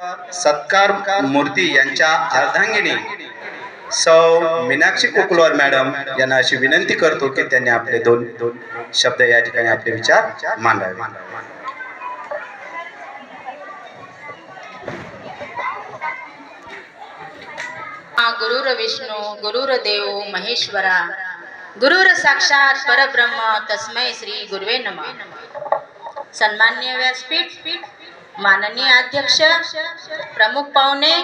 सत्कार मूर्ती यांच्या अर्धांगिनी सौ मीनाक्षी कुकलवार मॅडम यांना अशी विनंती करतो की त्यांनी आपले दोन दोन शब्द या ठिकाणी आपले विचार मांडावे. गुरुर विष्णू गुरुर देव महेश्वरा गुरुर साक्षात परब्रह्म तस्मय श्री गुरुवे नम. सन्मान्य व्यासपीठ माननीय अध्यक्ष प्रमुख पाहुणे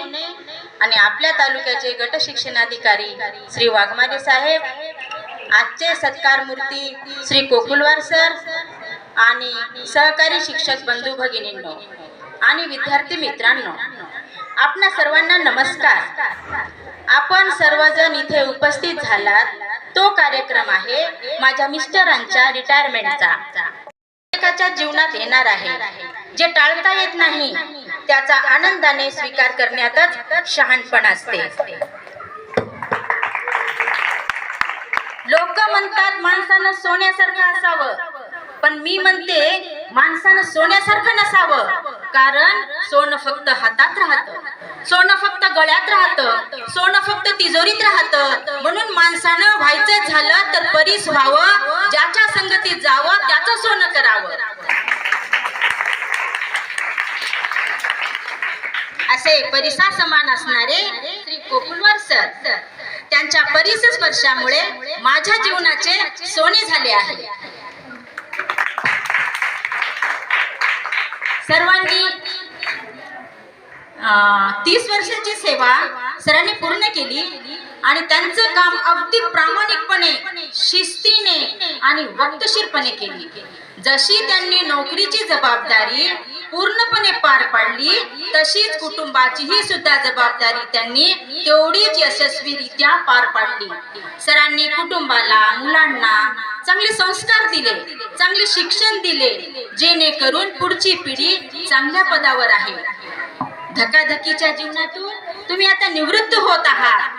आणि आपल्या तालुक्याचे गट शिक्षणाधिकारी श्री वाघमारे साहेब आजचे सत्कार मूर्ती श्री कोकुलवार सर आणि सहकारी शिक्षक बंधू भगिनींनो आणि विद्यार्थी मित्रांनो आपणा सर्वांना नमस्कार. आपण सर्वजण इथे उपस्थित झालात. तो कार्यक्रम आहे माझ्या मिस्टरांच्या रिटायरमेंटचा. प्रत्येकाच्या जीवनात येणार आहे. जे टाळता येत नाही त्याचा आनंदाने स्वीकार करण्यातच शहाणपण असते. लोक म्हणतात माणसानं सोन्यासारखं असावं. पण मी म्हणते माणसानं सोन्यासारखं नसावं. कारण सोनं फक्त हातात राहतं. सोनं फक्त गळ्यात राहतं. सोनं फक्त तिजोरीत राहतं. म्हणून माणसानं व्हायचं झालं तर परीस व्हावं ज्याच्या संगतीत जावं त्याचं सोनं करावं. असे परिसा समान असणारे श्री कोकुलवार सर. त्यांच्या परिस स्पर्शामुळे माझ्या जीवनाचे सोने झाले आहे. सर्वांनी तीस वर्षाची सेवा सरांनी पूर्ण केली आणि त्यांचं काम अगदी प्रामाणिकपणे शिस्तीने आणि वक्तशीरपणे केली. जशी त्यांनी नोकरीची जबाबदारी पूर्णपणे पार पाडली. तशीच कुटुंबाचीही सुद्धा जबाबदारी त्यांनी तेवढीच यशस्वीरित्या पार पाडली. सरांनी कुटुंबाला मुलांना चांगले संस्कार दिले चांगले शिक्षण दिले जेणेकरून पुढची पिढी चांगल्या पदावर आहे. धकाधकीच्या जीवनातून तुम्ही आता निवृत्त होत आहात.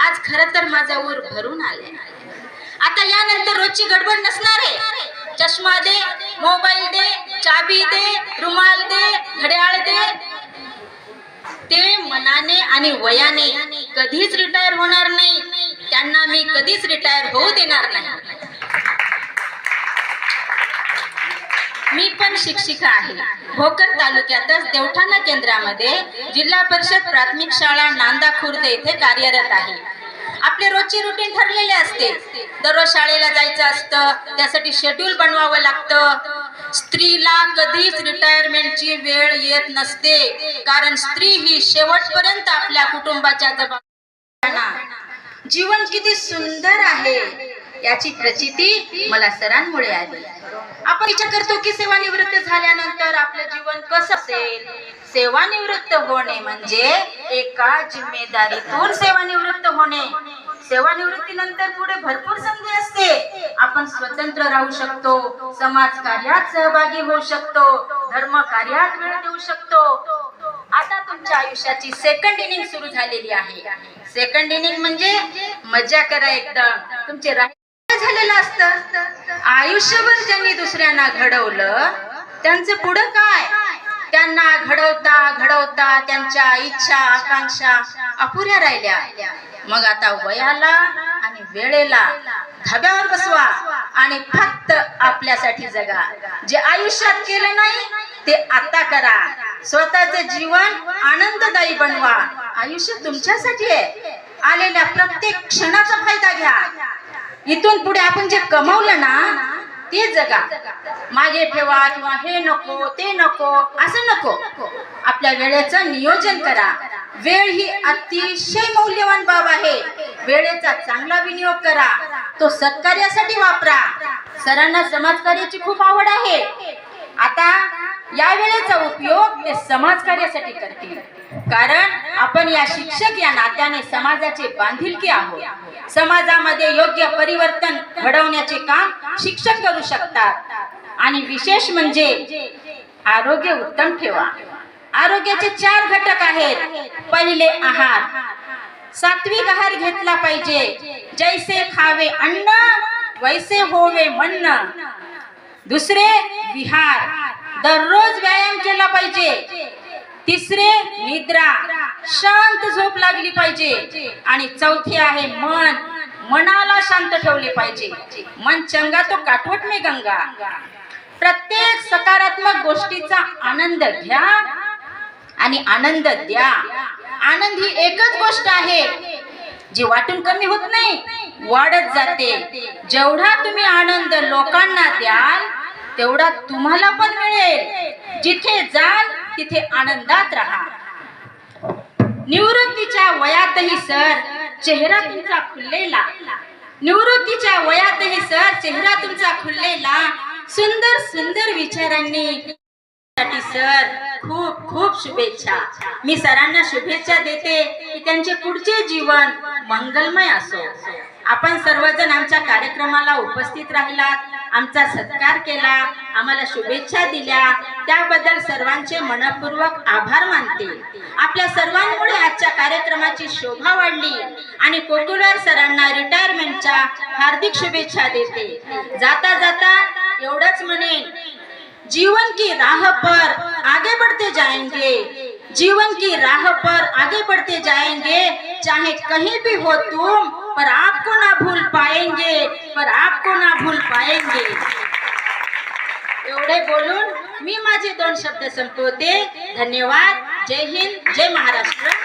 आज खर तर माझा ऊर भरून आले आता यानंतर रोजची गडबड नसणार आहे. चष्मा दे मोबाईल दे चाबी दे रुमाल दे घड्याळ दे. ते मनाने आणि वयाने कधीच रिटायर होणार नाही. त्यांना मी कधीच रिटायर होऊ देणार नाही. मी पण शिक्षिका आहे. भोकर तालुक्यातच देवठाणा केंद्रामध्ये जिल्हा परिषद प्राथमिक शाळा नांदा खुर्द येथे कार्यरत आहे. आपले रोजची रुटीन ठरलेले असते. दररोज शाळेला जायचं असतं त्यासाठी शेड्यूल बनवावं लागतं. स्त्रीला कधीच रिटायरमेंटची वेळ येत नसते कारण स्त्री ही शेवटपर्यंत आपल्या कुटुंबाच्या जबाबदार जीवन किती सुंदर आहे याची प्रचिती मला सरांमुळे आली. आपण विचार करतो की सेवानिवृत्त झाल्यानंतर आपलं जीवन कसं असेल? सेवानिवृत्त होणे म्हणजे एका जिम्मेदारीतून सेवानिवृत्त होणे. सेवानिवृत्तीनंतर पुढे भरपूर संधी असते. आपण स्वतंत्र राहू शकतो समाज कार्यात सहभागी होऊ शकतो धर्म कार्यात वेळ देऊ शकतो. आता तुमच्या आयुष्याची सेकंड इनिंग सुरू झालेली आहे. सेकंड इनिंग म्हणजे मजा करा एकदम तुमचे झालेलं असतं. आयुष्यभर ज्यांनी दुसऱ्यांना घडवलं त्यांचं पुढं काय? त्यांना घडवता घडवता त्यांच्या इच्छा आकांक्षा अपुऱ्या राहिल्या. मग आता वयाला आणि वेळेला धाब्यावर बसवा आणि फक्त आपल्यासाठी जगा. जे आयुष्यात केलं नाही ते आता करा. स्वतःचं जीवन आनंददायी बनवा. आयुष्य तुमच्यासाठी आहे. आलेल्या प्रत्येक क्षणाचा फायदा घ्या. इथून पुढे आपण जे कमवलं ना ते जगा. मागे ठेवा किंवा हे नको ते नको असं नको. आपल्या वेळेचं नियोजन करा. वेळ ही अतिशय मौल्यवान बाब आहे. वेळेचा चांगला विनियोग करा. तो सत्कार्यासाठी वापरा. सरांना समाजकार्याची खूप आवड आहे. आता या वेळेचा उपयोग ते समाजकार्यासाठी करतील कारण आपण या शिक्षक या नात्याने समाजाचे बांधिलकी आहोत. समाजामध्ये योग्य परिवर्तन घडवण्याचे काम शिक्षक करू शकतात. आणि विशेष म्हणजे आरोग्य उत्तम ठेवा. आरोग्याचे चार घटक आहेत. पहिले आहार. सात्विक आहार घेतला पाहिजे. जैसे खावे अन्न वैसे होवे म्हणणं दुसरे विहार. दररोज व्यायाम केला पाहिजे. तिसरे निद्रा. शांत झोप लागली पाहिजे. आणि चौथे आहे मन. मनाला शांत ठेवले पाहिजे. मन चंगा तो काठवट में गंगा. प्रत्येक सकारात्मक गोष्टीचा आनंद घ्या आणि आनंद द्या. आनंद ही एकच गोष्ट आहे. जी वाटून कमी होत नाही वाढत जाते. जेवढा तुम्ही आनंद लोकांना द्याल तेवढा तुम्हाला पण मिळेल. जिथे जाल तिथे आनंदात राहा. निवृत्तीच्या वयातही सर चेहरा तुमचा खुललेला. निवृत्तीच्या वयातही सर चेहरा तुमचा खुललेला. सुंदर सुंदर विचारांनी साठी सर खूप खूप शुभेच्छा. मी सरांना शुभेच्छा देते की त्यांचे पुढचे जीवन मंगलमय असो. आपण सर्वजण आमच्या कार्यक्रमाला उपस्थित राहिलात. आमचा सत्कार केला आम्हाला शुभेच्छा दिल्या. त्याबद्दल सर्वांचे मनपूर्वक आभार मानते. आपल्या सर्वांमुळे आजच्या कार्यक्रमाची शोभा वाढली आणि कोकुलर सरांना रिटायरमेंटच्या हार्दिक शुभेच्छा देते. जाता जाता एवढंच म्हणेन जीवन की राह पर आगे बढ़ते जाएंगे. जीवन की राह पर आगे बढ़ते जाएंगे चाहे कहीं भी हो तुम पर आपको ना भूल पाएंगे पर आपको ना भूल पाएंगे। एवढे बोलून मी माझे दोन शब्द संपवते. धन्यवाद. जय हिंद. जय महाराष्ट्र.